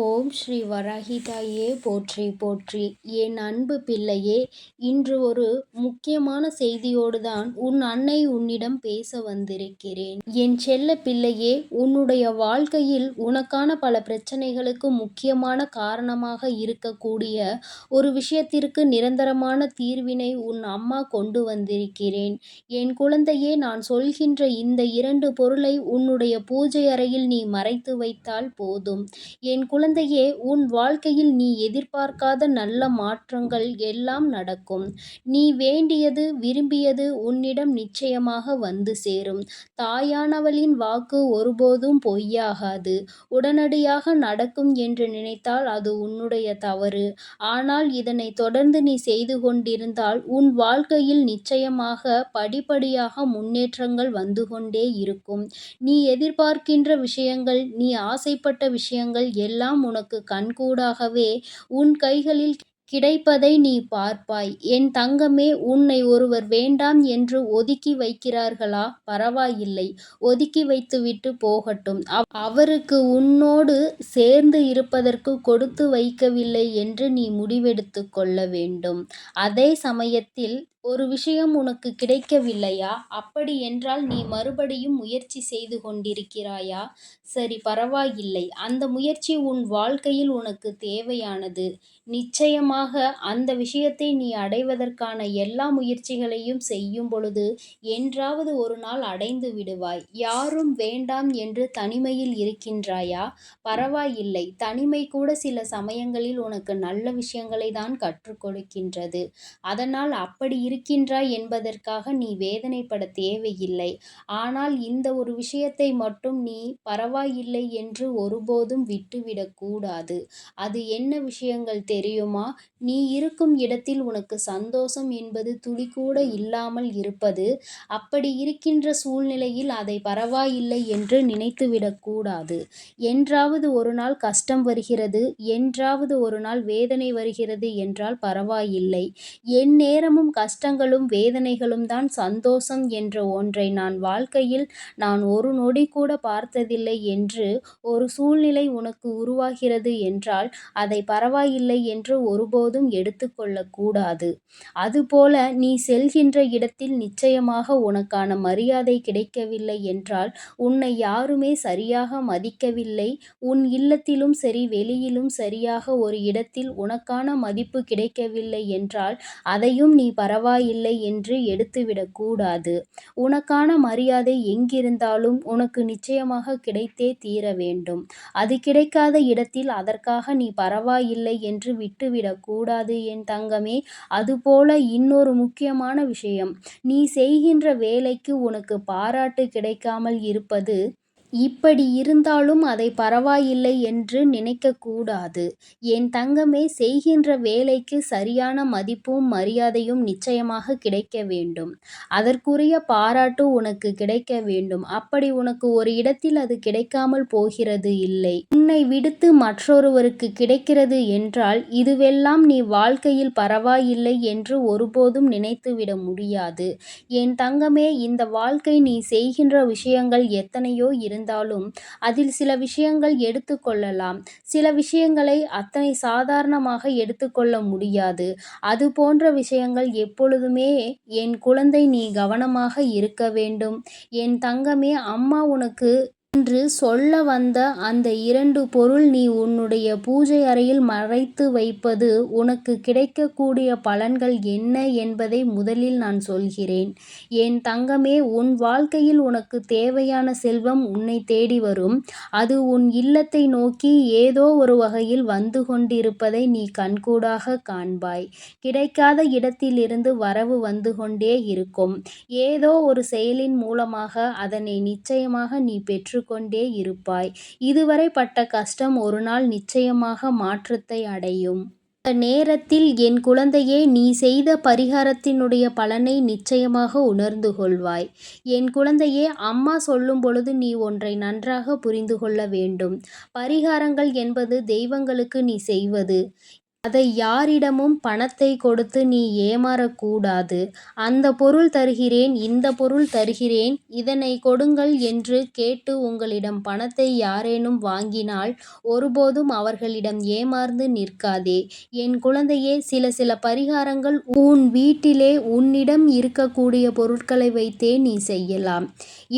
ஓம் ஸ்ரீ வராஹிதாயே போற்றி போற்றி. என் அன்பு பிள்ளையே இன்று ஒரு முக்கியமான செய்தியோடு தான் உன் அன்னை உன்னிடம் பேச வந்திருக்கிறேன். என் செல்ல பிள்ளையே உன்னுடைய வாழ்க்கையில் உனக்கான பல பிரச்சனைகளுக்கு முக்கியமான காரணமாக இருக்கக்கூடிய ஒரு விஷயத்திற்கு நிரந்தரமான தீர்வினை உன் அம்மா கொண்டு வந்திருக்கிறேன். என் குழந்தையே நான் சொல்கின்ற இந்த இரண்டு பொருளை உன்னுடைய பூஜை அறையில் நீ மறைத்து வைத்தால் போதும். என் குழந்தையே உன் வாழ்க்கையில் நீ எதிர்பார்க்காத நல்ல மாற்றங்கள் எல்லாம் நடக்கும். நீ வேண்டியது விரும்பியது உன்னிடம் நிச்சயமாக வந்து சேரும். தாயானவளின் வாக்கு ஒருபோதும் பொய்யாகாது. உடனடியாக நடக்கும் என்று நினைத்தால் அது உன்னுடைய தவறு. ஆனால் இதனை தொடர்ந்து நீ செய்து கொண்டிருந்தால் உன் வாழ்க்கையில் நிச்சயமாக படிப்படியாக முன்னேற்றங்கள் வந்து கொண்டே இருக்கும். நீ எதிர்பார்க்கின்ற விஷயங்கள் நீ ஆசைப்பட்ட விஷயங்கள் எல்லாம் எல்லாம் உனக்கு கண்கூடாகவே உன் கைகளில் கிடைப்பதை நீ பார்ப்பாய். என் தங்கமே உன்னை ஒருவர் வேண்டாம் என்று ஒதுக்கி வைக்கிறார்களா? பரவாயில்லை. ஒதுக்கி வைத்துவிட்டு போகட்டும். அவருக்கு உன்னோடு சேர்ந்து இருப்பதற்கு கொடுத்து வைக்கவில்லை என்று நீ முடிவெடுத்து கொள்ள வேண்டும். அதே சமயத்தில் ஒரு விஷயம் உனக்கு கிடைக்கவில்லையா? அப்படி என்றால் நீ மறுபடியும் முயற்சி செய்து கொண்டிருக்கிறாயா? சரி பரவாயில்லை. அந்த முயற்சி உன் வாழ்க்கையில் உனக்கு தேவையானது. நிச்சயமாக அந்த விஷயத்தை நீ அடைவதற்கான எல்லா முயற்சிகளையும் செய்யும் பொழுது என்றாவது ஒரு நாள் அடைந்து விடுவாய். யாரும் வேண்டாம் என்று தனிமையில் இருக்கின்றாயா? பரவாயில்லை. தனிமை கூட சில சமயங்களில் உனக்கு நல்ல விஷயங்களை தான் கற்றுக் கொடுக்கின்றது. அதனால் அப்படி இருக்கின்றாய் என்பதற்காக நீ வேதனைப்பட தேவையில்லை. ஆனால் இந்த ஒரு விஷயத்தை மட்டும் நீ பரவாயில்லை என்று ஒருபோதும் விட்டுவிடக்கூடாது அது என்ன விஷயங்கள் தெரியுமா? நீ இருக்கும் இடத்தில் உனக்கு சந்தோஷம் என்பது துளி கூட இல்லாமல் இருப்பது. அப்படி இருக்கின்ற சூழ்நிலையில் அதை பரவாயில்லை என்று நினைத்துவிடக்கூடாது என்றாவது ஒரு நாள் கஷ்டம் வருகிறது. என்றாவது ஒரு நாள் வேதனை வருகிறது என்றால் பரவாயில்லை. என் நேரமும் கஷ்டங்களும் வேதனைகளும் தான் சந்தோஷம் என்ற ஒன்றை நான் வாழ்க்கையில் நான் ஒரு நொடி கூட பார்த்ததில்லை என்று ஒரு சூழ்நிலை உனக்கு உருவாகிறது என்றால் அதை பரவாயில்லை என்று ஒருபோதும் எடுத்துக்கொள்ளக்கூடாது அதுபோல நீ செல்கின்ற இடத்தில் நிச்சயமாக உனக்கான மரியாதை கிடைக்கவில்லை என்றால் உன்னை யாருமே சரியாக மதிக்கவில்லை. உன் இல்லத்திலும் சரி வெளியிலும் சரியாக ஒரு இடத்தில் உனக்கான மதிப்பு கிடைக்கவில்லை என்றால் அதையும் நீ பரவாயில்லை என்று எடுத்துவிடக்கூடாது உனக்கான மரியாதை எங்கிருந்தாலும் உனக்கு நிச்சயமாக கிடைத்தே தீர வேண்டும். அது கிடைக்காத இடத்தில் அதற்காக நீ பரவாயில்லை என்று விட்டுவிடக்கூடாது என் தங்கமே. அதுபோல இன்னொரு முக்கியமான விஷயம். நீ செய்கின்ற வேலைக்கு உனக்கு பாராட்டு கிடைக்காமல் இருப்பது இப்படி இருந்தாலும் அதை பரவாயில்லை என்று நினைக்கக்கூடாது. என் தங்கமே செய்கின்ற வேலைக்கு சரியான மதிப்பும் மரியாதையும் நிச்சயமாக கிடைக்க வேண்டும். அதற்குரிய பாராட்டு உனக்கு கிடைக்க வேண்டும். அப்படி உனக்கு ஒரு இடத்தில் அது கிடைக்காமல் போகிறது இல்லை. உன்னை விடுத்து மற்றொருவருக்கு கிடைக்கிறது என்றால் இதுவெல்லாம் நீ வாழ்க்கையில் பரவாயில்லை என்று ஒருபோதும் நினைத்துவிட முடியாது. என் தங்கமே இந்த வாழ்க்கை நீ செய்கின்ற விஷயங்கள் எத்தனையோ இருந்து இருந்தாலும் அதில் சில விஷயங்கள் எடுத்துக்கொள்ளலாம் சில விஷயங்களை அத்தனை சாதாரணமாக எடுத்துக்கொள்ள முடியாது. அது போன்ற விஷயங்கள் எப்பொழுதுமே என் குழந்தை நீ கவனமாக இருக்க வேண்டும். என் தங்கமே அம்மா உனக்கு என்று சொல்ல வந்த அந்த இரண்டு பொருள் நீ உன்னுடைய பூஜை அறையில் மறைத்து வைப்பது உனக்கு கிடைக்கக்கூடிய பலன்கள் என்ன என்பதை முதலில் நான் சொல்கிறேன். என் தங்கமே உன் வாழ்க்கையில் உனக்கு தேவையான செல்வம் உன்னை தேடி வரும். அது உன் இல்லத்தை நோக்கி ஏதோ ஒரு வகையில் வந்து கொண்டிருப்பதை நீ கண்கூடாக காண்பாய். கிடைக்காத இடத்திலிருந்து வரவு வந்து கொண்டே இருக்கும். ஏதோ ஒரு செயலின் மூலமாக அதனை நிச்சயமாக நீ பெற்று கொண்டே இருப்பாய். இதுவரை பட்ட கஷ்டம் ஒரு நாள் நிச்சயமாக மாற்றத்தை அடையும். அந்த நேரத்தில் என் குழந்தையே நீ செய்த பரிகாரத்தினுடைய பலனை நிச்சயமாக உணர்ந்து கொள்வாய். என் குழந்தையே அம்மா சொல்லும் பொழுது நீ ஒன்றை நன்றாக புரிந்து கொள்ள வேண்டும். பரிகாரங்கள் என்பது தெய்வங்களுக்கு நீ செய்வது. அதை யாரிடமும் பணத்தை கொடுத்து நீ ஏமாறக்கூடாது. அந்த பொருள் தருகிறேன் இந்த பொருள் தருகிறேன் இதனை கொடுங்கள் என்று கேட்டு உங்களிடம் பணத்தை யாரேனும் வாங்கினால் ஒருபோதும் அவர்களிடம் ஏமாந்து நிற்காதே. என் குழந்தையே சில சில பரிகாரங்கள் உன் வீட்டிலே உன்னிடம் இருக்கக்கூடிய பொருட்களை வைத்தே நீ செய்யலாம்.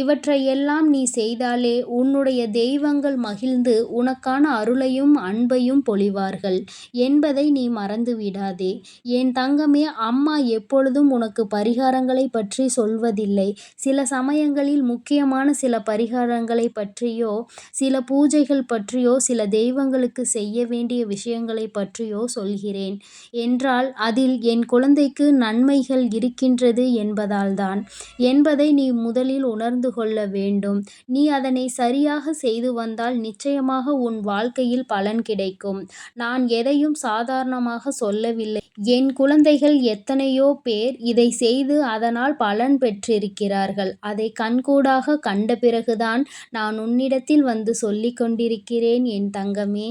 இவற்றையெல்லாம் நீ செய்தாலே உன்னுடைய தெய்வங்கள் மகிழ்ந்து உனக்கான அருளையும் அன்பையும் பொழிவார்கள். என்பதை நீ மறந்து விடாதே. என் தங்கமே அம்மா எப்பொழுதும் உனக்கு பரிகாரங்களை பற்றி சொல்வதில்லை. சில சமயங்களில் முக்கியமான சில பரிகாரங்களை பற்றியோ சில பூஜைகள் பற்றியோ சில தெய்வங்களுக்கு செய்ய வேண்டிய விஷயங்களை பற்றியோ சொல்கிறேன். என்றால் அதில் என் குழந்தைக்கு நன்மைகள் இருக்கின்றது என்பதால்தான். என்பதை நீ முதலில் உணர்ந்து கொள்ள வேண்டும். நீ அதனை சரியாக செய்து வந்தால் நிச்சயமாக உன் வாழ்க்கையில் பலன் கிடைக்கும். நான் எதையும் சாதாரணமாக சொல்லவில்லை. என் குழந்தைகள் எத்தனையோ பேர் இதை செய்து அதனால் பலன் பெற்றிருக்கிறார்கள். அதை கண்கூடாக கண்ட பிறகுதான் நான் உன்னிடத்தில் வந்து சொல்லிக் கொண்டிருக்கிறேன் என் தங்கமே.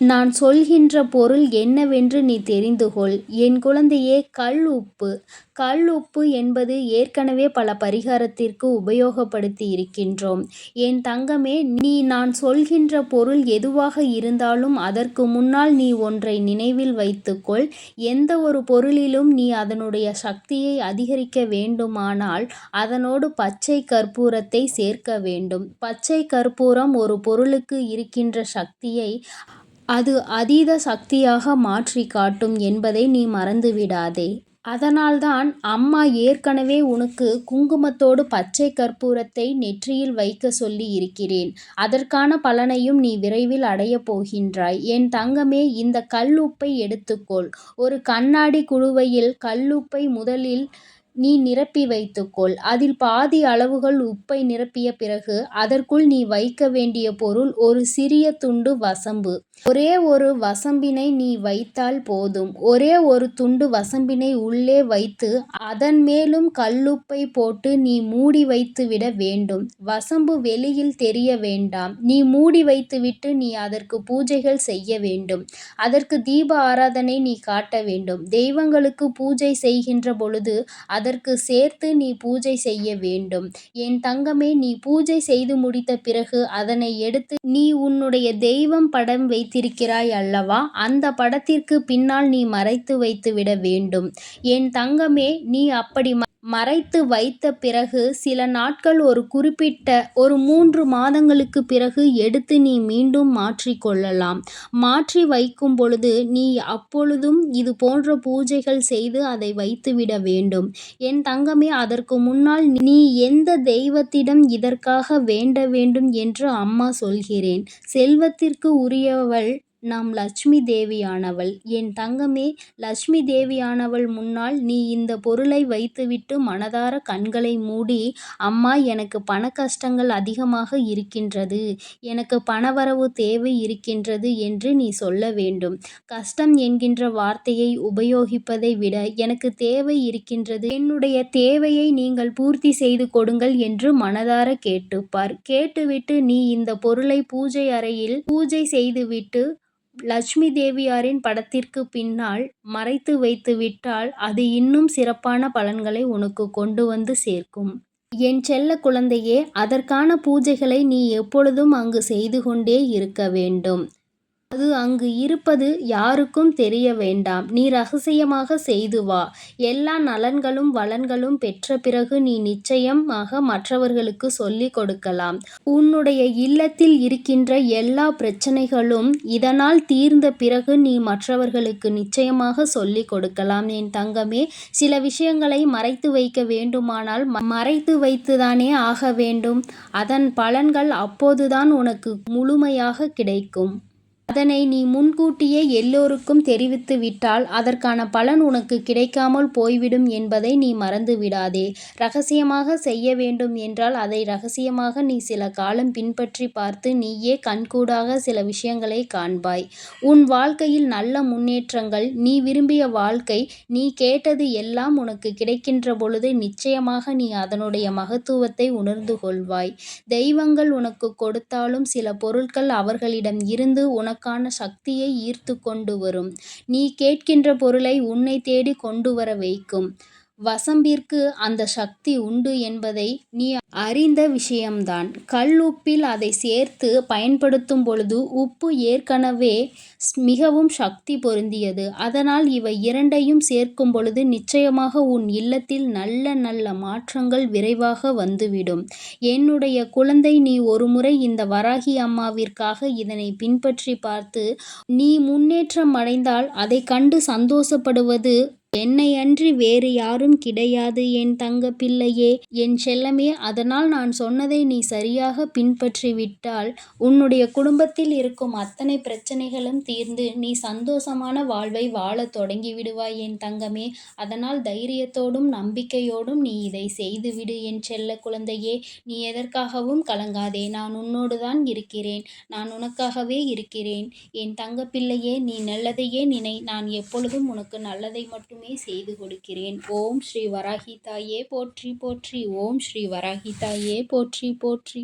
நான் சொல்கின்ற பொருள் என்னவென்று நீ தெரிந்து கொள் என் குழந்தையே கல் உப்பு. கல் உப்பு என்பது ஏற்கனவே பல பரிகாரத்திற்கு உபயோகப்படுத்தி இருக்கின்றோம். என் தங்கமே நீ நான் சொல்கின்ற பொருள் எதுவாக இருந்தாலும் அதற்கு முன்னால் நீ ஒன்றை நினைவில் வைத்துக்கொள். எந்த ஒரு பொருளிலும் நீ அதனுடைய சக்தியை அதிகரிக்க வேண்டுமானால் அதனோடு பச்சை கற்பூரத்தை சேர்க்க வேண்டும். பச்சை கற்பூரம் ஒரு பொருளுக்கு இருக்கின்ற சக்தியை அது அதீத சக்தியாக மாற்றி காட்டும் என்பதை நீ மறந்துவிடாதே. அதனால்தான் அம்மா ஏற்கனவே உனக்கு குங்குமத்தோடு பச்சை கற்பூரத்தை நெற்றியில் வைக்க சொல்லி இருக்கிறேன் அதற்கான பலனையும் நீ விரைவில் அடையப் போகின்றாய். என் தங்கமே இந்த கல்லுப்பை எடுத்துக்கொள். ஒரு கண்ணாடி குழுவையில் கல்லுப்பை முதலில் நீ நிரப்பி வைத்துக்கொள். அதில் பாதி அளவுகள் உப்பை நிரப்பிய பிறகு அதற்குள் நீ வைக்க வேண்டிய பொருள் ஒரு சிறிய துண்டு வசம்பு. ஒரே ஒரு வசம்பினை நீ வைத்தால் போதும். ஒரே ஒரு துண்டு வசம்பினை உள்ளே வைத்து அதன் மேலும் கல்லுப்பை போட்டு நீ மூடி வைத்து விட வேண்டும். வசம்பு வெளியில் தெரிய வேண்டாம். நீ மூடி வைத்துவிட்டு நீ அதற்கு பூஜைகள் செய்ய வேண்டும். அதற்கு தீப ஆராதனை நீ காட்ட வேண்டும். தெய்வங்களுக்கு பூஜை செய்கின்ற பொழுது அதற்கு சேர்த்து நீ பூஜை செய்ய வேண்டும். என் தங்கமே நீ பூஜை செய்து முடித்த பிறகு அதனை எடுத்து நீ உன்னுடைய தெய்வம் படம் வை வைத்திருக்கிறாய் அல்லவா? அந்த படத்திற்கு பின்னால் நீ மறைத்து வைத்துவிட வேண்டும். என் தங்கமே நீ அப்படி மறைத்து வைத்த பிறகு சில நாட்கள் ஒரு குறிப்பிட்ட ஒரு மூன்று மாதங்களுக்கு பிறகு எடுத்து நீ மீண்டும் மாற்றிக்கொள்ளலாம் மாற்றி வைக்கும் பொழுது நீ அப்பொழுதும் இது போன்ற பூஜைகள் செய்து அதை வைத்துவிட வேண்டும். என் தங்கமே அதற்கு முன்னால் நீ எந்த தெய்வத்திடம் இதற்காக வேண்ட வேண்டும் என்று அம்மா சொல்கிறேன். செல்வத்திற்கு உரியவள் நாம் லட்சுமி தேவியானவள் என் தங்கமே லட்சுமி தேவியானவள் முன்னால் நீ இந்த பொருளை வைத்துவிட்டு மனதார கண்களை மூடி அம்மா எனக்கு பண கஷ்டங்கள் அதிகமாக இருக்கின்றது. எனக்கு பணவரவு தேவை இருக்கின்றது என்று நீ சொல்ல வேண்டும். கஷ்டம் என்கின்ற வார்த்தையை உபயோகிப்பதை விட எனக்கு தேவை இருக்கின்றது. என்னுடைய தேவையை நீங்கள் பூர்த்தி செய்து கொடுங்கள் என்று மனதார கேட்டுப்பார். கேட்டுவிட்டு நீ இந்த பொருளை பூஜை அறையில் பூஜை செய்துவிட்டு லட்சுமி தேவியாரின் படத்திற்கு பின்னால் மறைத்து வைத்து விட்டால் அது இன்னும் சிறப்பான பலன்களை உனக்கு கொண்டு வந்து சேர்க்கும். என் செல்ல குழந்தையே அதற்கான பூஜைகளை நீ எப்பொழுதும் அங்கு செய்து கொண்டே இருக்க வேண்டும். அது அங்கு இருப்பது யாருக்கும் தெரிய வேண்டாம். நீ ரகசியமாக செய்து வா. எல்லா நலன்களும் வளன்களும் பெற்ற பிறகு நீ நிச்சயமாக மற்றவர்களுக்கு சொல்லிக் கொடுக்கலாம். உன்னுடைய இல்லத்தில் இருக்கின்ற எல்லா பிரச்சனைகளும் இதனால் தீர்ந்த பிறகு நீ மற்றவர்களுக்கு நிச்சயமாக சொல்லிக் கொடுக்கலாம். என் தங்கமே சில விஷயங்களை மறைத்து வைக்க வேண்டுமானால் மறைத்து வைத்துதானே ஆக வேண்டும். அதன் பலன்கள் அப்போதுதான் உனக்கு முழுமையாக கிடைக்கும். அதனை நீ முன்கூட்டியே எல்லோருக்கும் தெரிவித்து விட்டால் அதற்கான பலன் உனக்கு கிடைக்காமல் போய்விடும் என்பதை நீ மறந்து விடாதே. ரகசியமாக செய்ய வேண்டும் என்றால் அதை ரகசியமாக நீ சில காலம் பின்பற்றி பார்த்து நீயே கண்கூடாக சில விஷயங்களை காண்பாய். உன் வாழ்க்கையில் நல்ல முன்னேற்றங்கள் நீ விரும்பிய வாழ்க்கை நீ கேட்டது எல்லாம் உனக்கு கிடைக்கின்ற பொழுது நிச்சயமாக நீ அதனுடைய மகத்துவத்தை உணர்ந்து கொள்வாய். தெய்வங்கள் உனக்கு கொடுத்தாலும் சில பொருட்கள் அவர்களிடம் இருந்து உனக்கு உனக்கான சக்தியை ஈர்த்து கொண்டு வரும். நீ கேட்கின்ற பொருளை உன்னை தேடி கொண்டு வர வைக்கும். வசம்பிற்கு அந்த சக்தி உண்டு என்பதை நீ அறிந்த விஷயம்தான். கல் உப்பில் அதை சேர்த்து பயன்படுத்தும் பொழுது உப்பு ஏற்கனவே மிகவும் சக்தி பொருந்தியது. அதனால் இவை இரண்டையும் சேர்க்கும் பொழுது நிச்சயமாக உன் இல்லத்தில் நல்ல நல்ல மாற்றங்கள் விரைவாக வந்துவிடும். என்னுடைய குழந்தை நீ ஒருமுறை இந்த வராகி அம்மாவிற்காக இதனை பின்பற்றி பார்த்து நீ முன்னேற்றம் அடைந்தால் அதைக் கண்டு சந்தோஷப்படுவது என்னையன்றி வேறு யாரும் கிடையாது என் தங்க பிள்ளையே என் செல்லமே. அதனால் நான் சொன்னதை நீ சரியாக பின்பற்றி விட்டால் உன்னுடைய குடும்பத்தில் இருக்கும் அத்தனை பிரச்சனைகளும் தீர்ந்து நீ சந்தோஷமான வாழ்வை வாழத் தொடங்கிவிடுவாய் என் தங்கமே. அதனால் தைரியத்தோடும் நம்பிக்கையோடும் நீ இதை செய்துவிடு என் செல்ல குழந்தையே. நீ எதற்காகவும் கலங்காதே. நான் உன்னோடு தான் இருக்கிறேன். நான் உனக்காகவே இருக்கிறேன். என் தங்க பிள்ளையே நீ நல்லதையே நினை. நான் எப்பொழுதும் உனக்கு நல்லதை மட்டும் மட்டுமே செய்து கொடுக்கிறேன். ஓம் ஸ்ரீ வராகி தாயே போற்றி போற்றி ஓம் ஸ்ரீ வராகி தாயே போற்றி போற்றி.